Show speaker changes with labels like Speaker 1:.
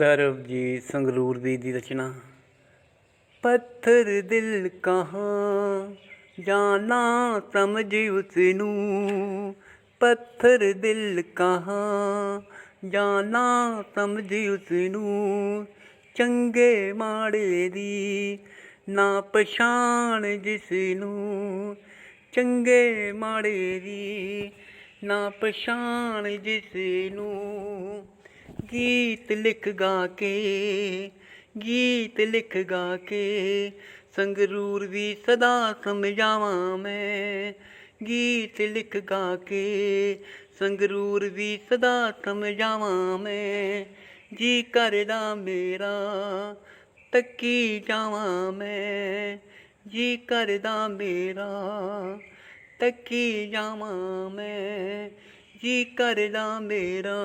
Speaker 1: ਸਰਬਜੀਤ ਸੰਗਰੂਰ ਦੀ ਦੀ ਰਚਨਾ। ਪੱਥਰ ਦਿਲ ਕਹਾਂ ਜਾਣਾ ਸਮਝ ਉਸ ਨੂੰ ਪੱਥਰ ਦਿਲ ਕਹਾਂ ਜਾਣਾ ਸਮਝ ਉਸ ਨੂੰ ਚੰਗੇ ਮਾੜੇ ਦੀ ਨਾ ਪਛਾਣ ਜਿਸ ਨੂੰ ਚੰਗੇ ਮਾੜੇ ਦੀ ਨਾ ਪਛਾਣ ਜਿਸ ਨੂੰ ਗੀਤ ਲਿਖ ਗਾ ਕੇ, ਗੀਤ ਲਿਖ ਗਾ ਕੇ, ਸੰਗਰੂਰ ਵੀ ਸਦਾ ਸਮਝਾਵਾਂ ਮੈਂ। ਗੀਤ ਲਿਖ ਗਾ ਕੇ, ਸੰਗਰੂਰ ਵੀ ਸਦਾ ਸਮਝਾਵਾਂ ਮੈਂ। ਜੀ ਕਰਦਾ ਮੇਰਾ, ਤੱਕੀ ਜਾਵਾਂ ਮੈਂ। ਜੀ ਕਰਦਾ ਮੇਰਾ, ਤੱਕੀ ਜਾਵਾਂ ਮੈਂ। ਜੀ ਕਰਦਾ ਮੇਰਾ।